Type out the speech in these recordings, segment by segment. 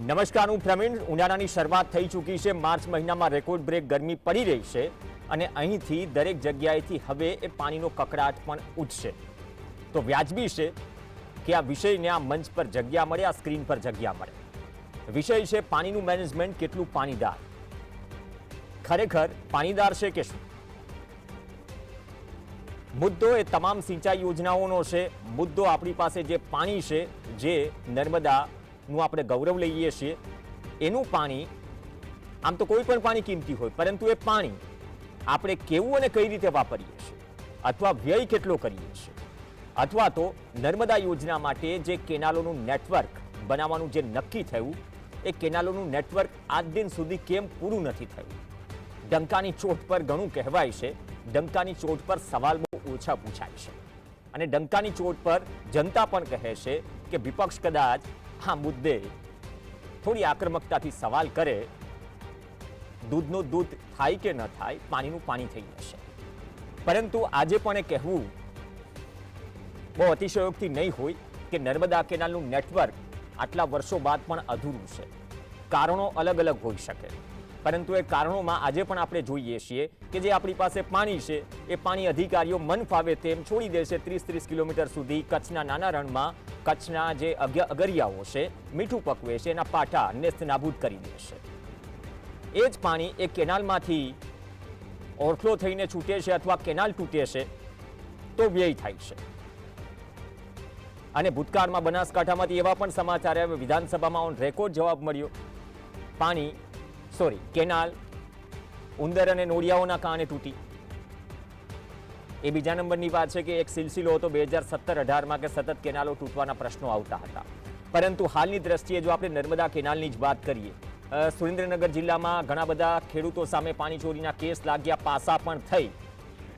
નમસ્કાર, હું પ્રવીણ. ઉનાળાની શરૂઆત થઈ ચૂકી છે. માર્ચ મહિનામાં રેકોર્ડ બ્રેક ગરમી પડી રહી છે અને અહીંથી દરેક જગ્યાએથી હવે એ પાણીનો કકડાટ પણ ઉઠશે તો વ્યાજબી છે કે આ વિષયને આ મંચ પર જગ્યા મળે, આ સ્ક્રીન પર જગ્યા મળે. વિષય છે પાણીનું મેનેજમેન્ટ કેટલું પાણીદાર? ખરેખર પાણીદાર છે કે શું? મુદ્દો એ તમામ સિંચાઈ યોજનાઓનો છે. મુદ્દો આપણી પાસે જે પાણી છે, જે નર્મદાનું આપણે ગૌરવ લઈએ છીએ. એનું પાણી, આમ તો કોઈ પણ પાણી કિંમતી હોય, પરંતુ એ પાણી આપણે કેવું અને કઈ રીતે વાપરીએ છીએ? અથવા વ્યય કેટલો કરીએ છીએ? અથવા તો નર્મદા યોજના માટે જે કેનાલોનું નેટવર્ક બનાવવાનું જે નક્કી થયું, એ કેનાલોનું નેટવર્ક આજ દિન સુધી કેમ પૂરું નથી થયું? ડંકાની ચોટ પર ઘણું કહેવાય છે, ડંકાની ચોટ પર સવાલ બહુ ઓછા પૂછાય છે. અને ડંકાની ચોટ પર જનતા પણ કહે છે કે વિપક્ષ કદાચ આ મુદ્દે થોડી આક્રમકતાથી સવાલ કરે, દૂધનું દૂધ થાય કે ન થાય, પાણીનું પાણી થઈ જશે. પરંતુ આજે પણ એ કહેવું બહુ અતિશયોક્તિ નહીં હોય કે નર્મદા કેનાલનું નેટવર્ક આટલા વર્ષો બાદ પણ અધૂરું છે. કારણો અલગ અલગ હોઈ શકે. પરંતુ એ કારણોમાં આજે પણ આપણે જોઈએ છીએ કે જે આપણી પાસે પાણી છે, એ પાણી અધિકારીઓ મન ફાવે તેમ છોડી દેશે ત્રીસ ત્રીસ કિલોમીટર સુધી કચ્છના નાના રણમાં કચ્છના જે અગરિયાઓ છે, મીઠું પકવે છે, એના પાટા નેસ્તનાબૂદ કરી દેશે એ જ પાણી એ કેનાલમાંથી ઓરખલો થઈને છૂટે છે અથવા કેનાલ તૂટે છે, તો વ્યય થાય છે. અને ભૂતકાળમાં બનાસકાંઠામાંથી એવા પણ સમાચાર આવ્યા. વિધાનસભામાં રેકોર્ડ જવાબ મળ્યો. પાણી સોરી, કેનાલ, ઉંદર અને નોળિયાઓના કારણે તૂટી. એ બીજા નંબરની વાત છે કે એક સિલસિલો હતો બે હજાર સત્તર અઢારમાં કે સતત કેનાલો તૂટવાના પ્રશ્નો આવતા હતા. પરંતુ હાલની દ્રષ્ટિએ જો આપણે નર્મદા કેનાલની જ વાત કરીએ સુરેન્દ્રનગર જિલ્લામાં ઘણા બધા ખેડૂતો સામે પાણી ચોરીના કેસ લાગ્યા, પાસા પણ થઈ.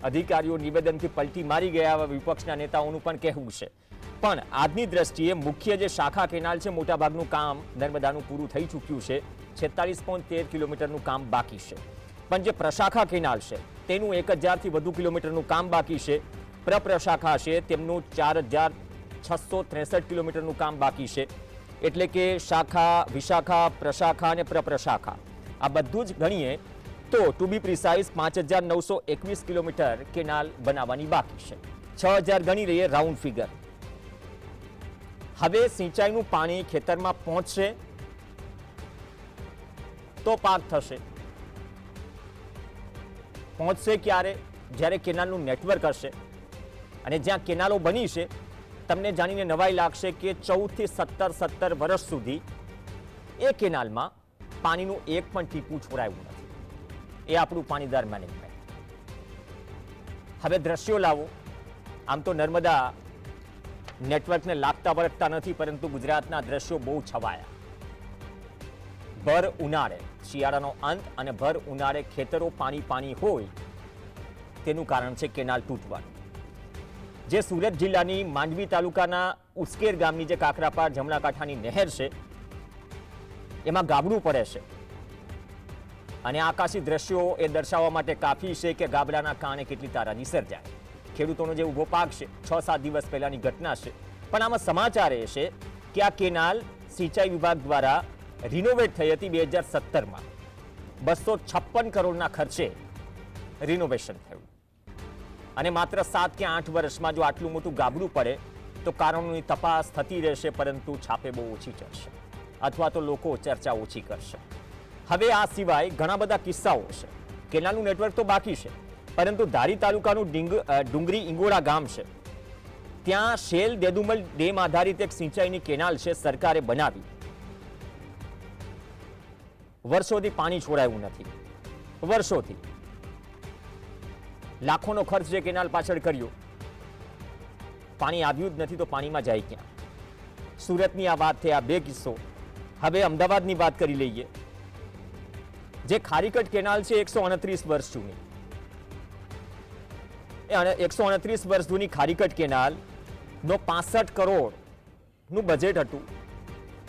અધિકારીઓ નિવેદનથી પલટી મારી ગયા વિપક્ષના નેતાઓનું પણ કહેવું છે. પણ આજની દ્રષ્ટિએ મુખ્ય જે શાખા કેનાલ છે, મોટાભાગનું કામ નર્મદાનું પૂરું થઈ ચૂક્યું છે. છેતાલીસ પોઈન્ટ તેર કિલોમીટરનું કામ બાકી છે. પણ જે પ્રશાખા કેનાલ છે, તેનું એક હજારથી વધુ કિલોમીટરનું કામ બાકી છે. પ્રપ્રશાખા છે, તેમનું ચાર હજાર છસો ત્રેસઠ કિલોમીટરનું કામ બાકી છે. એટલે કે શાખા, વિશાખા, પ્રશાખા અને પ્રપ્રશાખા. આ બધું જ ગણીએ તો ટુ બી પ્રિસાઇઝ પાંચ હજાર નવસો એકવીસ કિલોમીટર કેનાલ બનાવવાની બાકી છે. છ હજાર ગણી રહીએ રાઉન્ડ ફિગર હવે સિંચાઈનું પાણી ખેતરમાં પહોંચશે. તો પાક થશે. પહોંચશે ક્યારે? જ્યારે કેનાલનું નેટવર્ક હશે. અને જ્યાં કેનાલો બની છે, તમને જાણીને નવાઈ લાગશે કે ચૌદથી સત્તર સત્તર વર્ષ સુધી એ કેનાલમાં પાણીનું એક પણ ટીપું છોડાયું નથી. એ આપણું પાણીદાર મેનેજમેન્ટ હવે દ્રશ્યો લાવો. આમ તો નર્મદા નેટવર્કને લાગતા વળગતા નથી, પરંતુ ગુજરાતના દ્રશ્યો બહુ છવાયા. ભર ઉનાળે. શિયાળાનો અંત અને ભર ઉનાળે ખેતરો પાણી પાણી હોય તેનું કારણ છે કેનાલ તૂટવાનું. જે સુરત જિલ્લાની માંડવી તાલુકાના ઉસ્કેર ગામની જે કાકરાપાર જમણા કાંઠાની નહેર છે, એમાં ગાબડું પડે છે. અને આકાશી દ્રશ્યો એ દર્શાવવા માટે કાફી છે કે ગાબડાના કારણે કેટલી તારાજી સર્જાય. ખેડૂતોનો જે ઊભો પાક છે, છ સાત દિવસ પહેલાની ઘટના છે. પણ આમાં સમાચાર એ છે કે આ કેનાલ સિંચાઈ વિભાગ દ્વારા રિનોવેટ થઈ હતી બે હજાર સત્તરમાં. બસો છપ્પન કરોડના ખર્ચે રિનોવેશન થયું. અને માત્ર સાત કે આઠ વર્ષમાં જો આટલું મોટું ગાબડું પડે, તો કારણોની તપાસ થતી રહેશે, પરંતુ છાપે બહુ ઓછી ચડશે. અથવા તો લોકો ચર્ચા ઓછી કરશે. હવે આ સિવાય ઘણા બધા કિસ્સાઓ છે. કેનાલનું નેટવર્ક તો બાકી છે, પરંતુ ધારી તાલુકાનું ડીંગ ડુંગરી ઇંગોળા ગામ છે. ત્યાં શેલ દેદુમલ ડેમ આધારિત એક સિંચાઈની કેનાલ છે, સરકારે બનાવી. વર્ષોથી પાણી છોડાયું નથી. વર્ષોથી. લાખોનો ખર્ચ જે કેનાલ પાછળ કર્યો, પાણી આવ્યું જ નથી તો પાણીમાં જાય ક્યાં? સુરતની આ વાત થઈ આ બે કિસ્સો. હવે અમદાવાદની વાત કરી લઈએ. જે ખારીકટ કેનાલ છે, એકસો અણત્રીસ વર્ષ જૂની. એકસો અણત્રીસ વર્ષ જૂની ખારીકટ કેનાલ નો પાસઠ કરોડનું બજેટ હતું.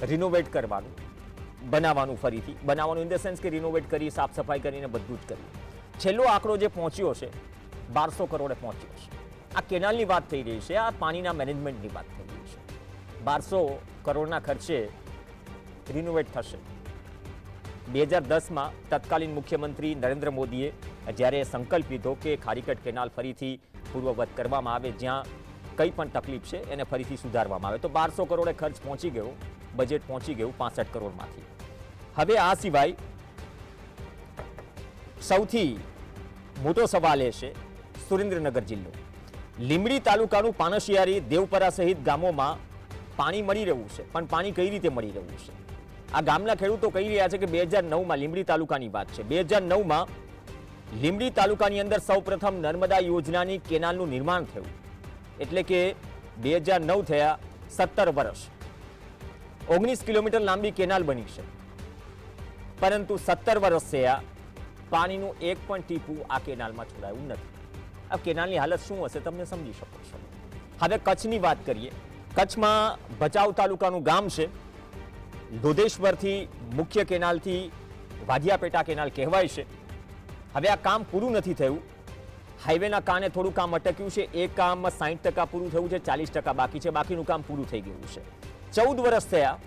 રિનોવેટ કરવાનું. બનાવવાનું ફરીથી. બનાવવાનું ઇન ધ સેન્સ કે રિનોવેટ કરી, સાફ સફાઈ કરીને બધું જ કર્યું છેલ્લો આંકડો જે પહોંચ્યો છે, બારસો કરોડે પહોંચ્યો છે. આ કેનાલની વાત થઈ રહી છે, આ પાણીના મેનેજમેન્ટની વાત થઈ રહી છે. બારસો કરોડના ખર્ચે રિનોવેટ થશે. બે હજાર દસમાં તત્કાલીન મુખ્યમંત્રી નરેન્દ્ર મોદીએ જ્યારે સંકલ્પ લીધો કે ખારીકટ કેનાલ ફરીથી પૂર્વવત કરવામાં આવે, જ્યાં કંઈ પણ તકલીફ છે, એને ફરીથી સુધારવામાં આવે. તો બારસો કરોડે ખર્ચ પહોંચી ગયો બજેટ પહોંચી ગયું પાસઠ કરોડમાંથી. હવે આ સિવાય સૌથી મોટો સવાલ એ છે સુરેન્દ્રનગર જિલ્લો. લીંબડી તાલુકાનું પાનશિયારી દેવપરા સહિત ગામોમાં પાણી મળી રહ્યું છે, પણ પાણી કઈ રીતે મળી રહ્યું છે? આ ગામના ખેડૂતો કહી રહ્યા છે કે બે હજાર નવમાં લીંબડી તાલુકાની વાત છે. બે હજાર નવમાં લીમડી તાલુકાની અંદર સૌપ્રથમ નર્મદા યોજનાની કેનાલનું નિર્માણ થયું. એટલે કે બે હજાર નવ થયા સત્તર વર્ષ. ઓગણીસ કિલોમીટર લાંબી કેનાલ બની છે. પરંતુ સત્તર વર્ષ પાણીનું એક પણ ટીપું આ કેનાલમાં છોડાયું નથી. આ કેનાલની હાલત શું હશે તમને સમજી શકો છો. હવે કચ્છની વાત કરીએ. કચ્છમાં ભચાઉ તાલુકાનું ગામ છે. દુધેશ્વરથી મુખ્ય કેનાલથી વાધિયાપેટા કેનાલ કહેવાય છે. હવે આ કામ પૂરું નથી થયું. હાઈવેના કારણે થોડું કામ અટક્યું છે. એ કામ સાહીઠ ટકા પૂરું થયું છે, ચાલીસ ટકા બાકી છે. બાકીનું કામ પૂરું થઈ ગયું છે. ચૌદ વર્ષ થયા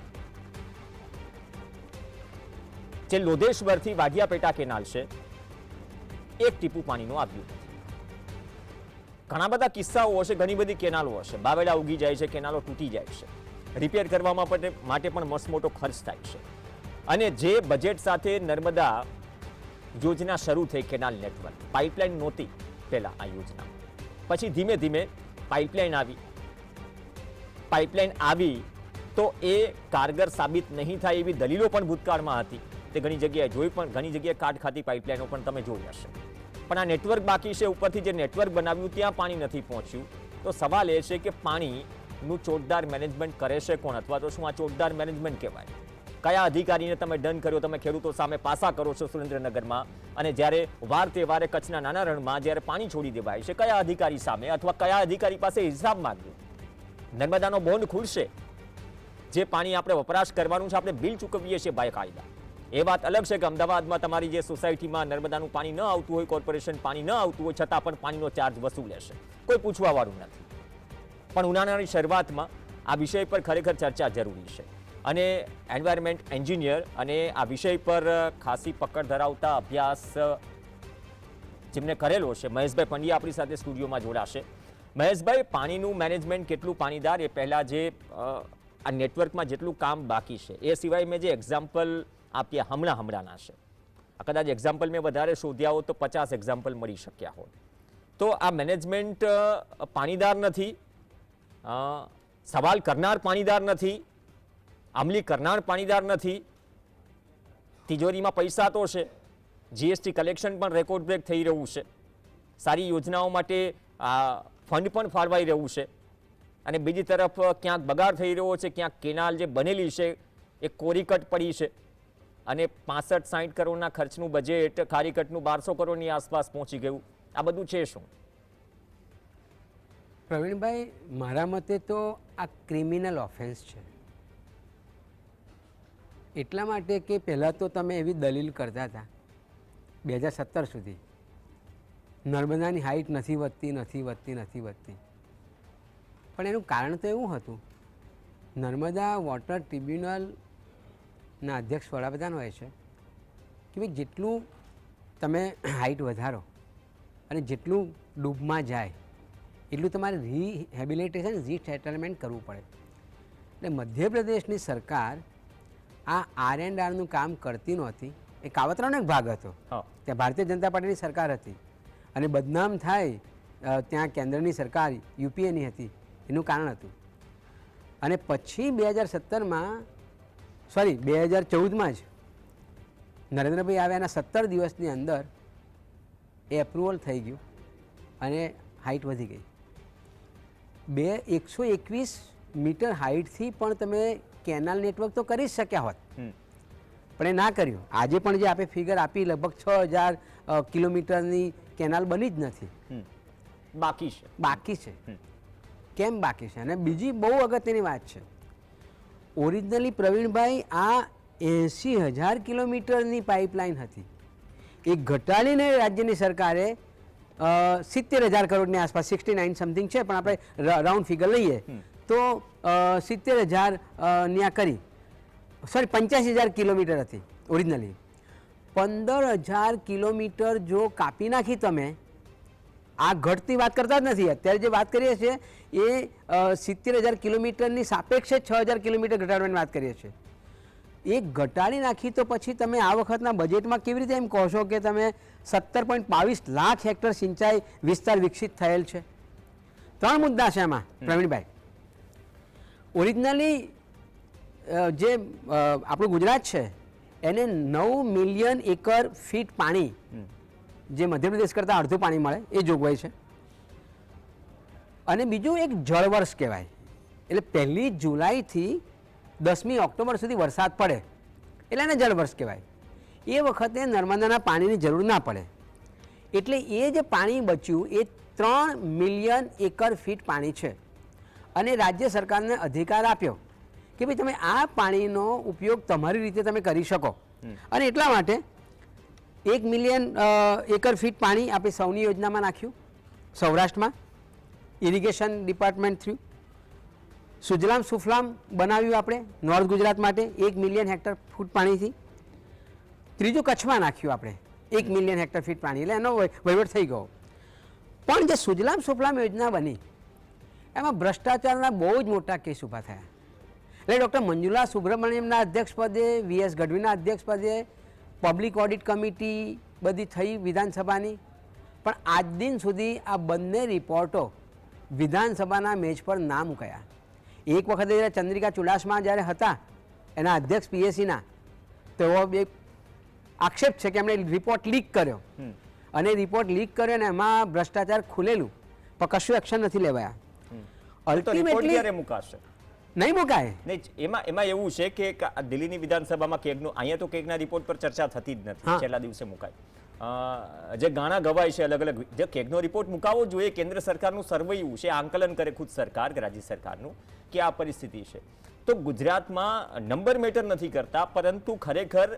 જે લોધેશ્વરથી વાઘિયાપેટા કેનાલ છે, એક ટીપું પાણીનું આવ્યું. ઘણા બધા કિસ્સાઓ હશે, ઘણી બધી કેનાલો હશે. બાવેડા ઉગી જાય છે, કેનાલો તૂટી જાય છે. રિપેર કરવામાં માટે પણ મસ્ત ખર્ચ થાય છે. અને જે બજેટ સાથે નર્મદા યોજના શરૂ થઈ કેનાલ નેટવર્ક પાઇપલાઇન નહોતી પહેલા આ યોજના. પછી ધીમે ધીમે પાઇપલાઇન આવી. પાઇપલાઇન આવી તો એ કારગર સાબિત નહીં થાય એવી દલીલો પણ ભૂતકાળમાં હતી. તે ઘણી જગ્યાએ જોઈ પણ ઘણી જગ્યાએ કાટ ખાતી પાઇપલાઇનો પણ તમે જોઈ હશે. પણ આ નેટવર્ક બાકી છે, ઉપરથી જે નેટવર્ક બનાવ્યું ત્યાં પાણી નથી પહોંચ્યું. તો સવાલ એ છે કે પાણીનું ચોટદાર મેનેજમેન્ટ કરે છે કોણ? અથવા તો શું આ ચોટદાર મેનેજમેન્ટ કહેવાય? કયા અધિકારીને તમે દંડ કર્યો? તમે ખેડૂતો સામે પાસા કરો છો સુરેન્દ્રનગરમાં? અને જ્યારે વાર તહેવારે કચ્છના નાના રણમાં જ્યારે પાણી છોડી દેવાય છે, કયા અધિકારી સામે અથવા કયા અધિકારી પાસે હિસાબ માંગ્યો નર્મદાનો બોન્ડ ખુલશે. જે પાણી આપણે વપરાશ કરવાનું છે, આપણે બિલ ચૂકવીએ છીએ બાય કાયદા. એ વાત અલગ છે કે અમદાવાદમાં તમારી જે સોસાયટીમાં નર્મદાનું પાણી ન આવતું હોય, કોર્પોરેશન પાણી ન આવતું હોય, છતાં પણ પાણીનો ચાર્જ વસૂલ લેશે કોઈ પૂછવાવાળું નથી. પણ ઉનાળાની શરૂઆતમાં આ વિષય પર ખરેખર ચર્ચા જરૂરી છે. અને એન્વાયરમેન્ટ એન્જિનિયર અને આ વિષય પર ખાસી પકડ ધરાવતા અભ્યાસ જેમને કરેલો છે, મહેશભાઈ પંડ્યા આપણી સાથે સ્ટુડિયોમાં જોડાશે. મહેશભાઈ, પાણીનું મેનેજમેન્ટ કેટલું પાણીદાર? એ પહેલાં જે આ નેટવર્કમાં જેટલું કામ બાકી છે. એ સિવાય મેં જે એક્ઝામ્પલ આપ્યા હમણાં હમણાંના છે. આ કદાચ એક્ઝામ્પલ મેં વધારે શોધ્યા હોત તો પચાસ એક્ઝામ્પલ મળી શક્યા હોત. તો આ મેનેજમેન્ટ પાણીદાર નથી. સવાલ કરનાર પાણીદાર નથી. અમલી કરનાર પાણીદાર નથી. તિજોરીમાં પૈસા તો છે. જીએસટી કલેક્શન પણ રેકોર્ડ બ્રેક થઈ રહ્યું છે. સારી યોજનાઓ માટે ફંડ પણ ફાળવાઈ રહ્યું છે. અને બીજી તરફ ક્યાંક બગાડ થઈ રહ્યો છે, ક્યાંક કેનાલ જે બનેલી છે, એ કોરીકટ પડી છે. અને પાસઠ સાઠ કરોડના ખર્ચનું બજેટ ખારીકટનું બારસો કરોડની આસપાસ પહોંચી ગયું. આ બધું છે શું? પ્રવીણભાઈ, મારા મતે તો આ ક્રિમિનલ ઓફેન્સ છે. એટલા માટે કે પહેલાં તો તમે એવી દલીલ કરતા હતા, બે હજાર સત્તર સુધી. નર્મદાની હાઇટ નથી વધતી નથી વધતી નથી વધતી. પણ એનું કારણ તો એવું હતું. નર્મદા વોટર ટ્રિબ્યુનલના અધ્યક્ષ વડાપ્રધાન હોય છે કે ભાઈ જેટલું તમે હાઇટ વધારો અને જેટલું ડૂબમાં જાય એટલું તમારે રિહેબિલિટેશન રીસેટલમેન્ટ કરવું પડે. એટલે મધ્યપ્રદેશની સરકાર આ આર એન્ડ આરનું કામ કરતી નહોતી. એ કાવતરાનો એક ભાગ હતો. ત્યાં ભારતીય જનતા પાર્ટીની સરકાર હતી અને બદનામ થાય ત્યાં કેન્દ્રની સરકાર યુપીએની હતી એનું કારણ હતું. અને પછી બે હજાર સત્તરમાં સોરી બે હજાર ચૌદમાં જ નરેન્દ્રભાઈ આવ્યાના સત્તર દિવસની અંદર એ એપ્રુવલ થઈ ગયું અને હાઇટ વધી ગઈ. બે એકસો એકવીસ મીટર હાઇટથી પણ તમે કેનાલ નેટવર્ક તો કરી જ શક્યા હોત. પણ એ ના કર્યું. આજે પણ જે આપણે ફિગર આપી લગભગ છ હજાર કિલોમીટરની કેનાલ બની જ નથી. બાકી છે. બાકી છે. કેમ બાકી છે? અને બીજી બહુ અગત્યની વાત છે. ઓરિજિનલી પ્રવીણભાઈ આ એંસી હજાર કિલોમીટરની પાઇપલાઇન હતી. એ ઘટાડીને રાજ્યની સરકારે સિત્તેર હજાર કરોડની આસપાસ સિક્સટી નાઇન સમથિંગ છે પણ આપણે રાઉન્ડ ફિગર લઈએ. તો સિત્તેર હજાર ન્યા કરી. સોરી પંચ્યાસી હજાર કિલોમીટર હતી ઓરિજિનલી. પંદર હજાર કિલોમીટર જો કાપી નાખી તમે આ ઘટતી વાત કરતા જ નથી. અત્યારે જે વાત કરીએ છીએ એ સિત્તેર હજાર કિલોમીટરની સાપેક્ષે છ હજાર કિલોમીટર ઘટાડવાની વાત કરીએ છીએ. એ ઘટાડી નાખી તો પછી તમે આ વખતના બજેટમાં કેવી રીતે એમ કહો છો કે તમે સત્તર પોઈન્ટ બાવીસ લાખ હેક્ટર સિંચાઈ વિસ્તાર વિકસિત થયેલ છે? ત્રણ મુદ્દા છે એમાં પ્રવીણભાઈ. ઓરિજિનલી જે આપણું ગુજરાત છે એને નવ મિલિયન એકર ફીટ પાણી જે મધ્યપ્રદેશ કરતાં અડધું પાણી મળે એ જોગવાઈ છે. અને બીજું એક જળવર્ષ કહેવાય. એટલે પહેલી જુલાઈથી દસમી ઓક્ટોબર સુધી વરસાદ પડે. એટલે એને જળવર્ષ કહેવાય. એ વખતે નર્મદાના પાણીની જરૂર ના પડે. એટલે એ જે પાણી બચ્યું એ ત્રણ મિલિયન એકર ફીટ પાણી છે. અને રાજ્ય સરકારને અધિકાર આપ્યો કે ભાઈ તમે આ પાણીનો ઉપયોગ તમારી રીતે તમે કરી શકો. અને એટલા માટે એક મિલિયન એકર ફીટ પાણી આપણે સૌની યોજનામાં નાખ્યું. સૌરાષ્ટ્રમાં. Irrigation department through. Sujalam Sufalam બનાવ્યું આપણે નોર્થ ગુજરાત માટે એક મિલિયન હેક્ટર ફૂટ પાણીથી. ત્રીજું કચ્છમાં નાખ્યું આપણે એક મિલિયન હેક્ટર ફીટ પાણી. એટલે એનો વહીવટ થઈ ગયો. પણ જે સુજલામ સુફલામ યોજના બની, એમાં ભ્રષ્ટાચારના બહુ જ મોટા કેસ ઊભા થયા. એટલે ડૉક્ટર મંજુલા સુબ્રમણ્યમના અધ્યક્ષપદે વીએસ ગઢવીના અધ્યક્ષપદે પબ્લિક ઓડિટ કમિટી બધી થઈ વિધાનસભાની. પણ આજ દિન સુધી આ બંને રિપોર્ટો વિધાનસભાના મેજ પર ના મુકાયા એક વખતે જ્યારે ચંદ્રિકા ચુડાસમા જ્યારે હતા એના અધ્યક્ષ પીએસસીના તેઓ એક આક્ષેપ છે કે એમણે રિપોર્ટ લીક કર્યો. અને રિપોર્ટ લીક કર્યો ને એમાં ભ્રષ્ટાચાર ખુલેલું. પણ કશું એક્શન નથી લેવાયા. અલ્ટિમેટલી મુકાશે? નહીં મુકાય? નહીં એમાં એમાં એવું છે કે આ દિલ્હીની વિધાનસભામાં કેગનું અહીંયા તો કેગના રિપોર્ટ પર ચર્ચા થતી જ નથી. છેલ્લા દિવસે મુકાય. જે ગાણા ગવાય છે અલગ અલગ જે કેગનો રિપોર્ટ મુકાવવો જોઈએ કેન્દ્ર સરકારનું સર્વૈયું છે આંકલન કરે ખુદ સરકાર કે રાજ્ય સરકારનું કે આ પરિસ્થિતિ છે. તો ગુજરાતમાં નંબર મેટર નથી કરતા પરંતુ ખરેખર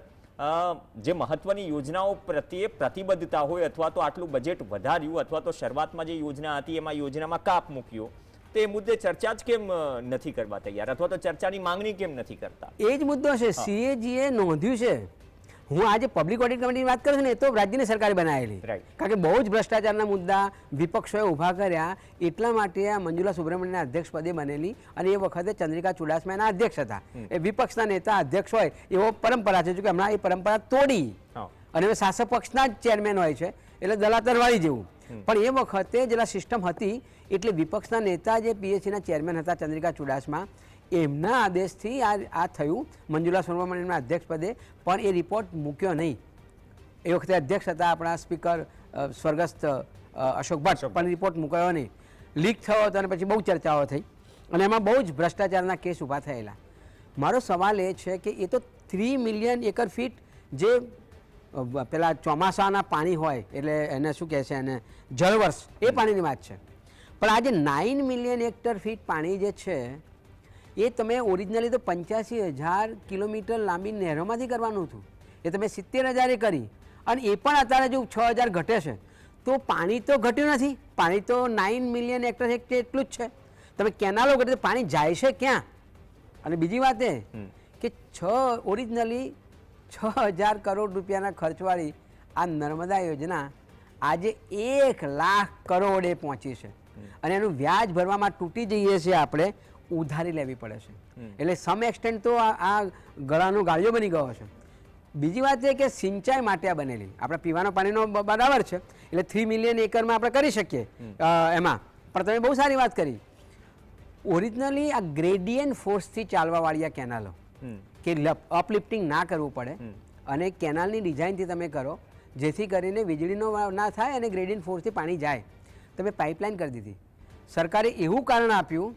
જે મહત્વની યોજનાઓ પ્રત્યે પ્રતિબદ્ધતા હોય અથવા તો આટલું બજેટ વધાર્યું અથવા તો શરૂઆતમાં જે યોજના હતી એમાં યોજનામાં કાપ મૂક્યો તે મુદ્દે ચર્ચા જ કેમ નથી કરવા તૈયાર? અથવા તો ચર્ચાની માંગણી કેમ નથી કરતા? એ જ મુદ્દો છે. સીએજીએ નોંધ્યું છે. હું આજે પબ્લિક ઓડિટ કમિટીની વાત કરું છું ને એ તો રાજ્યની સરકારે બનાવેલી. કારણ કે બહુ જ ભ્રષ્ટાચારના મુદ્દા વિપક્ષોએ ઊભા કર્યા. એટલા માટે આ મંજુલા સુબ્રમણ્યના અધ્યક્ષ પદે બનેલી અને એ વખતે ચંદ્રિકા ચુડાસમાના અધ્યક્ષ હતા. એ વિપક્ષના નેતા અધ્યક્ષ હોય એવો પરંપરા છે. જો કે હમણાં એ પરંપરા તોડી અને હવે શાસક પક્ષના જ ચેરમેન હોય છે એટલે દલાતરવાળી જેવું. પણ એ વખતે જેલા સિસ્ટમ હતી એટલે વિપક્ષના નેતા જે પીએચસીના ચેરમેન હતા ચંદ્રિકા ચુડાસમા એમના આદેશથી આ આ થયું. મંજુલા સુબ્રમણ્યમના અધ્યક્ષ પદે પણ એ રિપોર્ટ મૂક્યો નહીં. એ વખતે અધ્યક્ષ હતા આપણા સ્પીકર સ્વર્ગસ્થ અશોક ભટ્ટ પણ રિપોર્ટ મૂક્યો નહીં. લીક થયો હતો અને પછી બહુ ચર્ચાઓ થઈ. અને એમાં બહુ જ ભ્રષ્ટાચારના કેસ ઊભા થયેલા. મારો સવાલ એ છે કે એ તો થ્રી મિલિયન એકર ફીટ જે પેલા ચોમાસાના પાણી હોય એટલે એને શું કહે છે એને જળવર્ષ એ પાણીની વાત છે. પણ આજે નાઇન મિલિયન હેક્ટર ફીટ પાણી જે છે એ તમે ઓરિજિનલી તો પંચ્યાસી હજાર કિલોમીટર લાંબી નહેરોમાંથી કરવાનું હતું. એ તમે સિત્તેર હજારે કરી અને એ પણ અત્યારે જો છ હજાર ઘટે છે. તો પાણી તો ઘટ્યું નથી. પાણી તો નાઇન મિલિયન હેક્ટર હેક્ટર એટલું જ છે. તમે કેનાલો ઘટે તો પાણી જાય છે ક્યાં? અને બીજી વાત એ કે છ ઓરિજિનલી છ હજાર કરોડ રૂપિયાના ખર્ચવાળી આ નર્મદા યોજના આજે એક લાખ કરોડે પહોંચી છે. અને એનું વ્યાજ ભરવામાં તૂટી જઈએ છીએ આપણે ઉધારી લેવી પડે છે. એટલે સમ એક્સટેન્ટ તો આ આ ગળાનો ગાળિયો બની ગયો છે. બીજી વાત એ કે સિંચાઈ માટે આ બનેલી. આપણે પીવાના પાણીનો બરાબર છે. એટલે થ્રી મિલિયન એકરમાં આપણે કરી શકીએ. એમાં. પણ તમે બહુ સારી વાત કરી. ઓરિજિનલી આ ગ્રેડિયન ફોર્સથી ચાલવાવાળી આ કેનાલો. કે અપલિફ્ટિંગ ના કરવું પડે અને કેનાલની ડિઝાઇનથી તમે કરો જેથી કરીને વીજળીનો ના થાય અને ગ્રેડિંગ ફોર્સથી પાણી જાય. તમે પાઇપલાઇન કરી દીધી. સરકારે એવું કારણ આપ્યું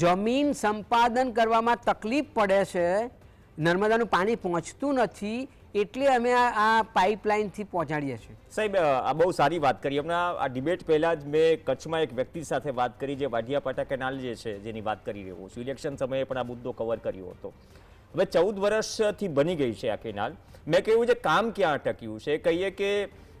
જમીન સંપાદન કરવામાં તકલીફ પડે છે નર્મદાનું પાણી પહોંચતું નથી એટલે અમે આ આ પાઇપલાઇનથી પહોંચાડીએ છીએ. સાહેબ આ બહુ સારી વાત કરી. હમણાં આ ડિબેટ પહેલાં જ મેં કચ્છમાં એક વ્યક્તિ સાથે વાત કરી જે વાઢિયાપાટા કેનાલ જે છે જેની વાત કરી રહ્યો છું. ઇલેક્શન સમયે પણ આ મુદ્દો કવર કર્યો હતો. હવે ચૌદ વર્ષથી બની ગઈ છે આ કેનાલ. મેં કહ્યું છે કામ ક્યાં અટક્યું છે? કહીએ કે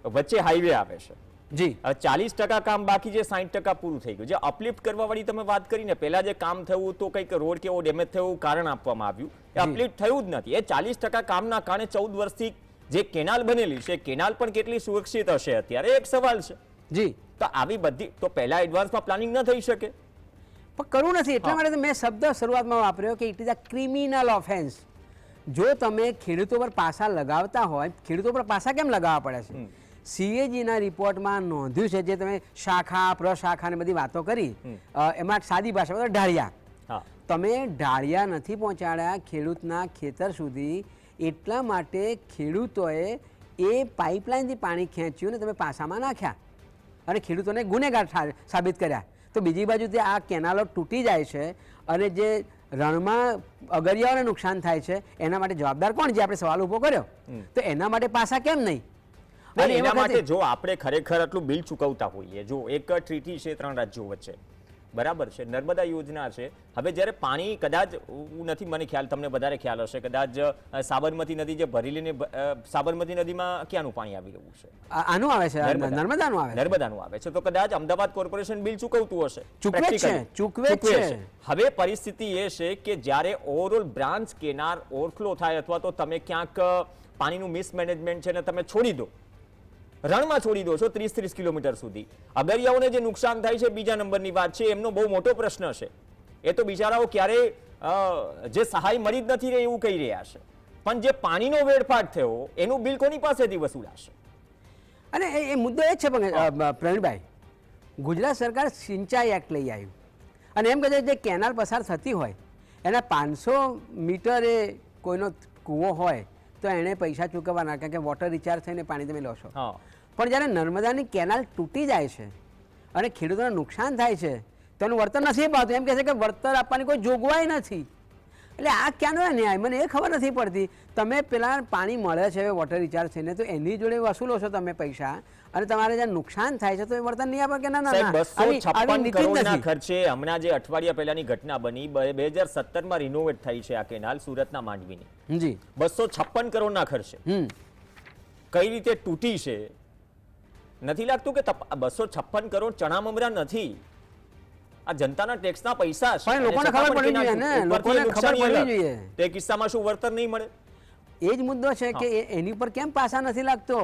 વચ્ચે હાઈવે આવે છે. જી. ચાલીસ ટકા કામ બાકી છે સાઠ ટકા પૂરું થઈ ગયું. જે અપલિફ્ટ કરવા વાળી તમે વાત કરીને પહેલાં જે કામ થયું તો કંઈક રોડ કેવો ડેમેજ થયો કારણ આપવામાં આવ્યું. એ અપલિફ્ટ થયું જ નથી. એ ચાલીસ ટકા કામના કારણે ચૌદ વર્ષથી જે કેનાલ બનેલી છે કેનાલ પણ કેટલી સુરક્ષિત હશે અત્યારે? એક સવાલ છે. જી. તો આવી બધી તો પહેલા એડવાન્સમાં પ્લાનિંગ ન થઈ શકે. પણ કરવું નથી. એટલા માટે મેં શબ્દ શરૂઆતમાં વાપર્યો કે it is a criminal offence જો તમે ખેડૂતો પર પાસા લગાવતા હોય ખેડૂતો પર પાસા કેમ લગાવવા પડે છે? સીએજીના રિપોર્ટમાં નોંધ્યું છે જે તમે શાખા પ્રશાખા ને બધી વાતો કરી એમાં સાદી ભાષામાં ઢાળિયા. તમે ઢાળિયા નથી પહોંચાડ્યા ખેડૂતના ખેતર સુધી એટલા માટે ખેડૂતોએ એ પાઇપલાઇનથી પાણી ખેંચ્યું ને તમે પાસામાં નાખ્યા. અને ખેડૂતોને ગુનેગાર સાબિત કર્યા. તો બીજી બાજુ તે આ કેનાલો તૂટી જાય છે અને જે રણમાં અગરિયાઓને નુકસાન થાય છે એના માટે જવાબદાર કોણ જે આપણે સવાલ ઊભો કર્યો. તો એના માટે પાસા કેમ નહીં? અને એના માટે જો આપણે ખરેખર આટલું બિલ ચૂકવતા હોઈએ જો એક ટ્રીટી છે ત્રણ રાજ્યો વચ્ચે બરાબર છે. નર્મદા યોજના છે. હવે જ્યારે પાણી કદાચ નથી મને ખ્યાલ તમને વધારે ખ્યાલ હશે કદાચ સાબરમતી નદી જે ભરી લઈને સાબરમતી નદીમાં ક્યાંનું પાણી આવી રહ્યું છે? આનું આવે છે? નર્મદાનું આવે નર્મદાનું આવે છે. તો કદાચ અમદાવાદ કોર્પોરેશન બિલ ચૂકવતું હશે. ચૂકવે છે, ચૂકવે છે. હવે પરિસ્થિતિ એ છે કે જ્યારે ઓવરઓલ બ્રાન્ચ કેનાર ઓવરફ્લો થાય અથવા તો તમે ક્યાંક પાણીનું મિસમેનેજમેન્ટ છે ને તમે છોડી દો રણમાં છોડી દો છો ત્રીસ ત્રીસ કિલોમીટર સુધી. અગરિયાઓને જે નુકસાન થાય છે બીજા નંબરની વાત છે એમનો બહુ મોટો પ્રશ્ન છે. એ તો બિચારાઓ ક્યારેય જે સહાય મળી જ નથી રહી એવું કહી રહ્યા છે. પણ જે પાણીનો વેડફાટ થયો એનું બિલ કોની પાસેથી વસૂલાશે? અને એ મુદ્દો એ છે પણ, પ્રવીણભાઈ ગુજરાત સરકાર સિંચાઈ એક્ટ લઈ આવ્યું. અને એમ કહે છે જે કેનાલ પસાર થતી હોય એના પાંચસો મીટરે કોઈનો કૂવો હોય તો એણે પૈસા ચૂકવવાના કારણ કે વોટર રિચાર્જ થઈને પાણી તમે લો છો. હા. પણ જ્યારે નર્મદાની કેનાલ તૂટી જાય છે અને ખેડૂતોને નુકસાન થાય છે તો એનું વળતર નથી અપાતું એમ કહે છે કે વળતર આપવાની કોઈ જોગવાઈ નથી. એટલે આ ક્યાંનો ન્યાય? મને એ ખબર નથી પડતી. તમે પેલા પાણી મળે છે વોટર રિચાર્જ થઈને તો એની જોડે વસૂલો છો તમે પૈસા અને તમારે જ્યાં નુકસાન થાય છે તો એ વળતર નહીં આપે કે ના ના બસો છપ્પન કરોડના ખર્ચે હમણાં જે અઠવાડિયા પહેલાની ઘટના બની બે હજાર સત્તરમાં રિનોવેટ થઈ છે આ કેનાલ સુરતના માંડવીની. જી. બસો છપ્પન કરોડના ખર્ચે. હમ. કઈ રીતે તૂટી છે? નથી લાગતું કે બસો છપ્પન કરોડ ચણા મમરા નથી. આ જનતાના ટેક્સના પૈસા છે. લોકોને ખબર પડવી જોઈએ ને, લોકોને ખબર પડવી જોઈએ. તે કિસ્સામાં શું વળતર નહીં મળે? એ જ મુદ્દો છે કે એની પર કેમ પાસા નથી લાગતો?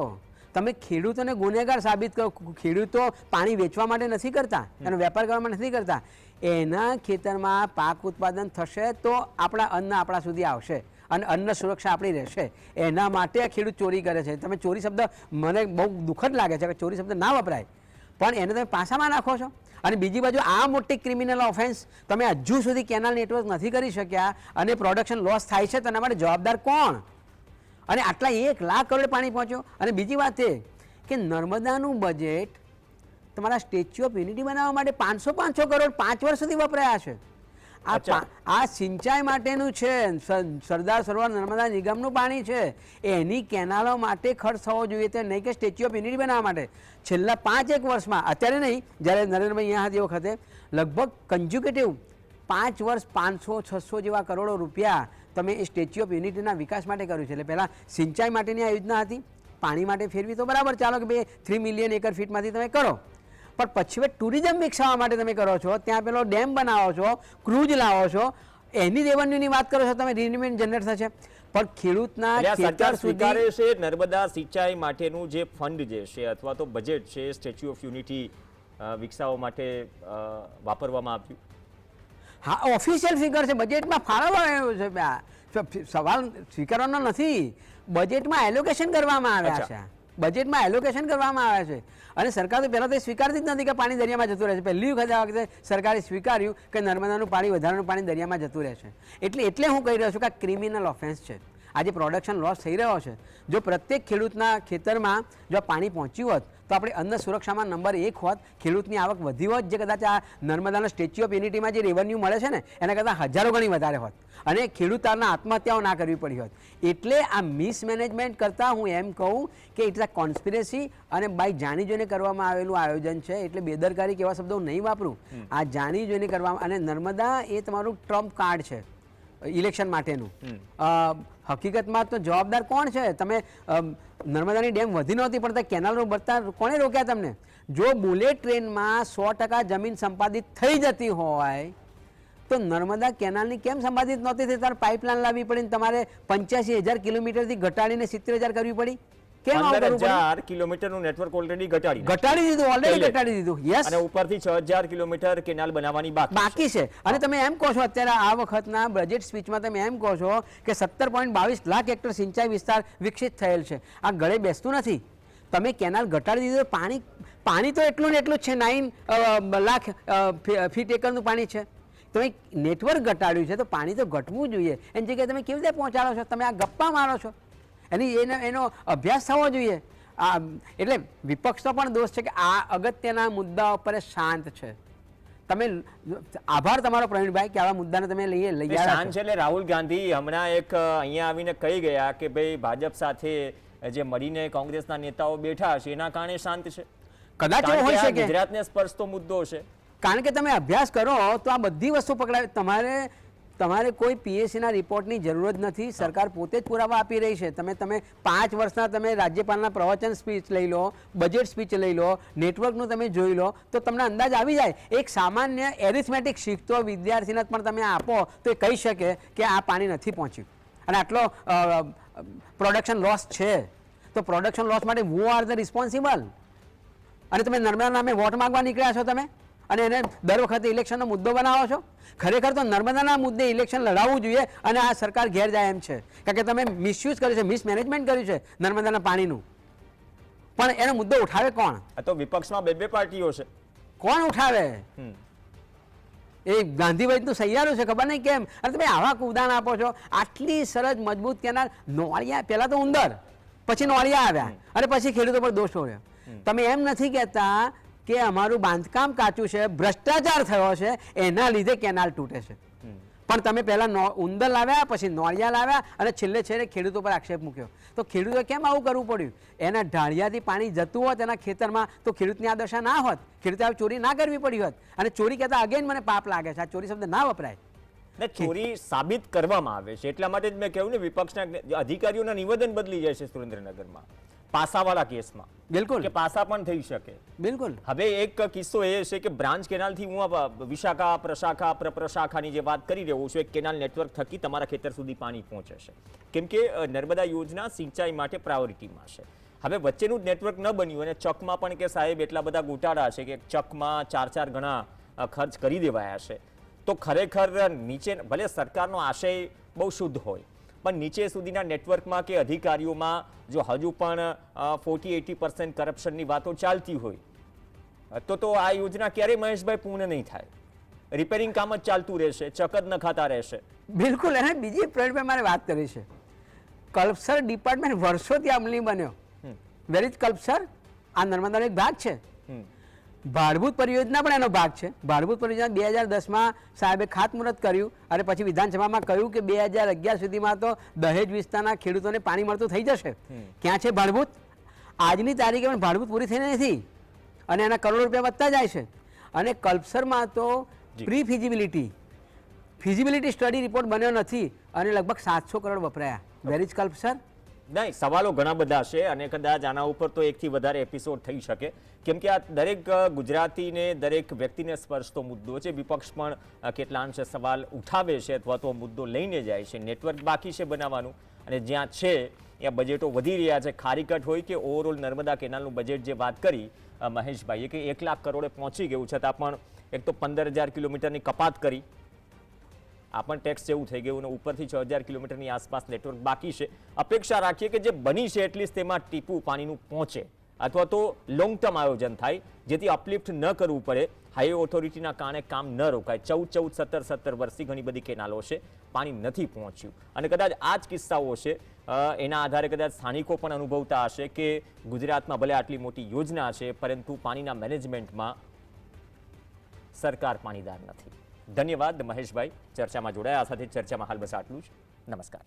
તમે ખેડૂતોને ગુનેગાર સાબિત કરો. ખેડૂતો પાણી વેચવા માટે નથી કરતા એનો વેપાર કરવા માટે નથી કરતા. એના ખેતરમાં પાક ઉત્પાદન થશે તો આપણા અન્ન આપણા સુધી આવશે. અને અન્ન સુરક્ષા આપણી રહેશે. એના માટે આ ખેડૂત ચોરી કરે છે. તમે ચોરી શબ્દ મને બહુ દુઃખદ લાગે છે કે ચોરી શબ્દ ના વપરાય. પણ એને તમે પાસામાં નાખો છો. અને બીજી બાજુ આ મોટી ક્રિમિનલ ઓફેન્સ તમે હજુ સુધી કેનાલ નેટવર્ક નથી કરી શક્યા અને પ્રોડક્શન લોસ થાય છે તેના માટે જવાબદાર કોણ? અને આટલા એક લાખ કરોડ પાણી પહોંચ્યો. અને બીજી વાત એ કે નર્મદાનું બજેટ તમારા સ્ટેચ્યુ ઓફ યુનિટી બનાવવા માટે પાંચસો પાંચસો કરોડ પાંચ વર્ષ સુધી વપરાયા છે. આ. આ સિંચાઈ માટેનું છે સરદાર સરોવર નર્મદા નિગમનું પાણી છે. એની કેનાલો માટે ખર્ચ થવો જોઈએ તે નહીં કે સ્ટેચ્યુ ઓફ યુનિટી બનાવવા માટે. છેલ્લા પાંચ એક વર્ષમાં અત્યારે નહીં જ્યારે નરેન્દ્રભાઈ અહીંયા હતી વખતે લગભગ કન્જ્યુકેટિવ પાંચ વર્ષ પાંચસો છસો જેવા કરોડો રૂપિયા તમે એ સ્ટેચ્યુ ઓફ યુનિટીના વિકાસ માટે કર્યું છે. એટલે પહેલાં સિંચાઈ માટેની આ યોજના હતી. પાણી માટે ફેરવી તો બરાબર ચાલો કે ભાઈ થ્રી મિલિયન એકર ફીટમાંથી તમે કરો. પણ પછી ટુરિઝમ વિકસાવવા માટે તમે કરો છો ત્યાં પેલો ડેમ બનાવો છો ક્રૂઝ લાવો છો એની રેવન્યુની વાત કરો છો તમે રિન્યુમેન્ટ જનરેટ થશે. પણ ખેડૂતના ખેતર સ્વીકારે છે નર્મદા સિંચાઈ માટેનું જે ફંડ જે છે અથવા તો બજેટ છે સ્ટેચ્યુ ઓફ યુનિટી વિકસાવવા માટે વાપરવામાં આવ્યું? હા ઓફિશિયલ ફિગર છે. બજેટમાં ફાળવવામાં આવ્યું છે સવાલ સ્વીકારવાનો નથી. બજેટમાં એલોકેશન કરવામાં આવ્યા છે. બજેટમાં એલોકેશન કરવામાં આવે છે. અને સરકાર તો પહેલાં તો સ્વીકારતી જ નથી કે પાણી દરિયામાં જતું રહેશે પહેલી વખત આ વખતે સરકારે સ્વીકાર્યું કે નર્મદાનું પાણી, વધારાનું પાણી દરિયામાં જતું રહેશે એટલે એટલે હું કહી રહ્યો છું કે આ ક્રિમિનલ ઓફેન્સ છે. આજે પ્રોડક્શન લોસ થઈ રહ્યો છે. જો પ્રત્યેક ખેડૂતના ખેતરમાં જો પાણી પહોંચ્યું હોત તો આપણે અન્ન સુરક્ષામાં નંબર એક હોત ખેડૂતની આવક વધી હોત જે કદાચ આ નર્મદાના સ્ટેચ્યુ ઓફ યુનિટીમાં જે રેવન્યુ મળે છે ને એના કરતાં હજારો ગણી વધારે હોત. અને ખેડૂતોના આત્મહત્યાઓ ના કરવી પડી હોત. એટલે આ મિસમેનેજમેન્ટ કરતાં હું એમ કહું કે ઇટ્સ અ કોન્સ્પિરેસી અને બાય જાણી જોઈને કરવામાં આવેલું આયોજન છે એટલે બેદરકારી કેવા શબ્દો નહીં વાપરું. આ જાણી જોઈને કરવામાં અને નર્મદા એ તમારું ટ્રમ્પ કાર્ડ છે ઇલેક્શન માટેનું. હકીકતમાં તો જવાબદાર કોણ છે? તમે નર્મદાની ડેમ વધી નહોતી, પણ તે કેનાલનું ભરતા કોણે રોક્યા તમને? જો બુલેટ ટ્રેનમાં સો ટકા જમીન સંપાદિત થઈ જતી હોય, તો નર્મદા કેનાલની કેમ સંપાદિત નહોતી? થઈ તારે પાઇપલાઇન લાવવી પડી ને તમારે પંચ્યાસી હજાર કિલોમીટરથી ઘટાડીને સિત્તેર હજાર કરવી પડી? કેમ આવું પંદર કરવું પડ્યું? હજાર કિલોમીટરનું નેટવર્ક ઓલરેડી ઘટાડી ઘટાડી દીધું ઓલરેડી ઘટાડી દીધું. યસ અને ઉપરથી છ હજાર કિલોમીટર કેનાલ બનાવવાની બાકી બાકી છે. અને તમે એમ કહો છો અત્યારે આ વખતના બજેટ સ્પીચમાં તમે એમ કહો છો કે સત્તર પોઈન્ટ બાવીસ લાખ હેક્ટર સિંચાઈ વિસ્તાર વિકસિત થયેલ છે. આ ગળે બેસતું નથી. તમે કેનાલ ઘટાડી દીધું પાણી પાણી તો એટલું ને એટલું જ છે નાઇન લાખ ફીટ એકરનું પાણી છે. તમે નેટવર્ક ઘટાડ્યું છે તો પાણી તો ઘટવું જોઈએ. એની જગ્યાએ તમે કેવી રીતે પહોંચાડો છો? તમે આ ગપ્પા મારો છો. એની એનો એનો અભ્યાસ થવો જોઈએ. આ એટલે વિપક્ષનો પણ દોષ છે કે આ અગત્યના મુદ્દા ઉપર શાંત છે. તમે આભાર તમારો પ્રવીણભાઈ કે આવા મુદ્દાને તમે લઈએ લઈ શાન છો. એટલે રાહુલ ગાંધી હમણાં એક અહીંયા આવીને કહી ગયા કે ભાઈ ભાજપ સાથે જે મળીને કોંગ્રેસના નેતાઓ બેઠા હશે એના કારણે શાંત છે. કદાચ એવું કે શકે. ગુજરાતને સ્પર્શતો મુદ્દો છે. કારણ કે તમે અભ્યાસ કરો તો આ બધી વસ્તુ પકડાવે તમારે તમારે કોઈ પીએસસીના રિપોર્ટની જરૂર જ નથી. સરકાર પોતે જ પુરાવા આપી રહી છે. તમે તમે પાંચ વર્ષના તમે રાજ્યપાલના પ્રવચન સ્પીચ લઈ લો બજેટ સ્પીચ લઈ લો નેટવર્કનું તમે જોઈ લો તો તમને અંદાજ આવી જાય. એક સામાન્ય એરિથમેટિક શીખતો વિદ્યાર્થીને પણ તમે આપો તો એ કહી શકે કે આ પાણી નથી પહોંચ્યું. અને આટલો પ્રોડક્શન લોસ છે. તો પ્રોડક્શન લોસ માટે હુ આર ધ રિસ્પોન્સિબલ અને તમે નર્મદા નામે વોટ માગવા નીકળ્યા છો તમે? અને એને દર વખતે ઇલેક્શનનો મુદ્દો બનાવો છો? ખરેખર તો નર્મદાના મુદ્દે ઇલેક્શન લડાવવું જોઈએ અને આ સરકાર ઘેર જાય એમ છે. કારણ કે તમે મિસયુઝ કર્યું છે મિસમેનેજમેન્ટ કર્યું છે નર્મદાના પાણીનું. પણ એનો મુદ્દો ઉઠાવે કોણ? તો વિપક્ષમાં બે બે પાર્ટીઓ છે. કોણ ઉઠાવે? એ એ ગાંધીભાઈનું સૈયારું છે ખબર નહીં કેમ? અને તમે આવા ઉદાહરણ આપો છો આટલી સરસ મજબૂત કેનાલ નોળિયા પહેલા તો ઉંદર પછી નોળિયા આવ્યા અને પછી ખેડૂતો પર દોષ છોડ્યો તમે એમ નથી કહેતા કે અમારું બાંધકામ કાચું છે ભ્રષ્ટાચાર થયો છે એના લીધે કેનાલ તૂટે છે. પણ તમે પહેલા ઉંદર લાવ્યા પછી નોળિયા લાવ્યા અને છેલ્લે છેલ્લે ખેડૂતો પર આક્ષેપ મૂક્યો. તો ખેડૂતો કેમ આવું કરવું પડ્યું? એના ઢાળિયાથી પાણી જતું હોત એના ખેતરમાં તો ખેડૂતની આ દશા ના હોત. ખેડૂતે આવી ચોરી ના કરવી પડી હોત. અને ચોરી કહેતા અગેન મને પાપ લાગે છે. આ ચોરી શબ્દ ના વપરાય. ને ચોરી સાબિત કરવામાં આવે છે. એટલા માટે જ મેં કહ્યું ને વિપક્ષના અધિકારીઓના નિવેદન બદલી જાય છે સુરેન્દ્રનગરમાં. પાસાવાળા કેસમાં. બિલકુલ. કે પાસા પણ થઈ શકે. બિલકુલ. હવે એક કિસ્સો એ છે કે બ્રાન્ચ કેનાલથી હું વિશાખા પ્રશાખા પ્રપ્રશાખાની જે વાત કરી રહ્યો છું એક કેનાલ નેટવર્ક થકી તમારા ખેતર સુધી પાણી પહોંચે છે. કેમ કે નર્મદા યોજના સિંચાઈ માટે પ્રાયોરિટીમાં છે. હવે વચ્ચેનું જ નેટવર્ક ન બન્યું અને ચકમાં પણ કે સાહેબ એટલા બધા ગોટાળા છે કે ચકમાં ચાર ચાર ગણા ખર્ચ કરી દેવાયા છે. તો ખરેખર નીચે ભલે સરકારનો આશય બહુ શુદ્ધ હોય પણ નીચે સુધીના નેટવર્કમાં કે અધિકારીઓમાં જો હજુ પણ ફોર્ટી એટી પર્સન્ટ કરપ્શનની વાતો ચાલતી હોય તો તો આ યોજના ક્યારેય મહેશભાઈ પૂર્ણ નહીં થાય. રિપેરિંગ કામ જ ચાલતું રહેશે ચકત નખાતા રહેશે. બિલકુલ અને બીજી પ્રવીણભાઈ મારે વાત કરી છે. કલ્પસર ડિપાર્ટમેન્ટ વર્ષોથી અમલી બન્યો. વેરી કલ્પસર આ નર્મદાનો એક ભાગ છે. ભાડભૂત પરિયોજના પણ એનો ભાગ છે. ભાડભૂત પરિયોજના બે હજાર દસમાં સાહેબે ખાતમુહૂર્ત કર્યું અને પછી વિધાનસભામાં કહ્યું કે બે હજાર અગિયાર સુધીમાં તો દહેજ વિસ્તારના ખેડૂતોને પાણી મળતું થઈ જશે. ક્યાં છે ભાડભૂત? આજની તારીખે પણ ભાડભૂત પૂરી થઈને નથી. અને એના કરોડો રૂપિયા વધતા જાય છે. અને કલ્પસરમાં તો. Pre feasibility feasibility study report બન્યો નથી અને લગભગ સાતસો કરોડ વપરાયા. વેર ઇઝ કલ્પસર નહીં, સવાલો ઘણા બધા છે અને કદાચ આના ઉપર તો એકથી વધારે એપિસોડ થઈ શકે. કેમ કે આ દરેક ગુજરાતીને, દરેક વ્યક્તિને સ્પર્શતો મુદ્દો છે. વિપક્ષ પણ કેટલા અંશે સવાલ ઉઠાવે છે અથવા તો મુદ્દો લઈને જાય છે. નેટવર્ક બાકી છે બનાવવાનું અને જ્યાં છે, ત્યાં બજેટો વધી રહ્યા છે. ખારીકટ હોય કે ઓવરઓલ નર્મદા કેનાલનું બજેટ જે વાત કરી મહેશભાઈએ, કે એક લાખ કરોડે પહોંચી ગયું. છતાં પણ એક તો પંદર હજાર કિલોમીટરની કપાત કરી આ પણ ટેક્સ જેવું થઈ ગયું અને ઉપરથી છ હજાર કિલોમીટરની આસપાસ નેટવર્ક બાકી છે. અપેક્ષા રાખીએ કે જે બની છે એટલીસ્ટ તેમાં ટીપું પાણીનું પહોંચે અથવા તો લોંગ ટર્મ આયોજન થાય, જેથી અપલિફ્ટ ન કરવું પડે. હાઈવે ઓથોરિટીના કારણે કામ ન રોકાય. ચૌદ ચૌદ, સત્તર સત્તર વર્ષથી ઘણી બધી કેનાલો છે, પાણી નથી પહોંચ્યું. અને કદાચ આ જ કિસ્સાઓ છે એના આધારે કદાચ સ્થાનિકો પણ અનુભવતા હશે કે ગુજરાતમાં ભલે આટલી મોટી યોજના છે, પરંતુ પાણીના મેનેજમેન્ટમાં સરકાર પાણીદાર નથી. ધન્યવાદ મહેશભાઈ. ચર્ચામાં જોડાયા. આ સાથે ચર્ચામાં હાલ બસ આટલું જ. નમસ્કાર.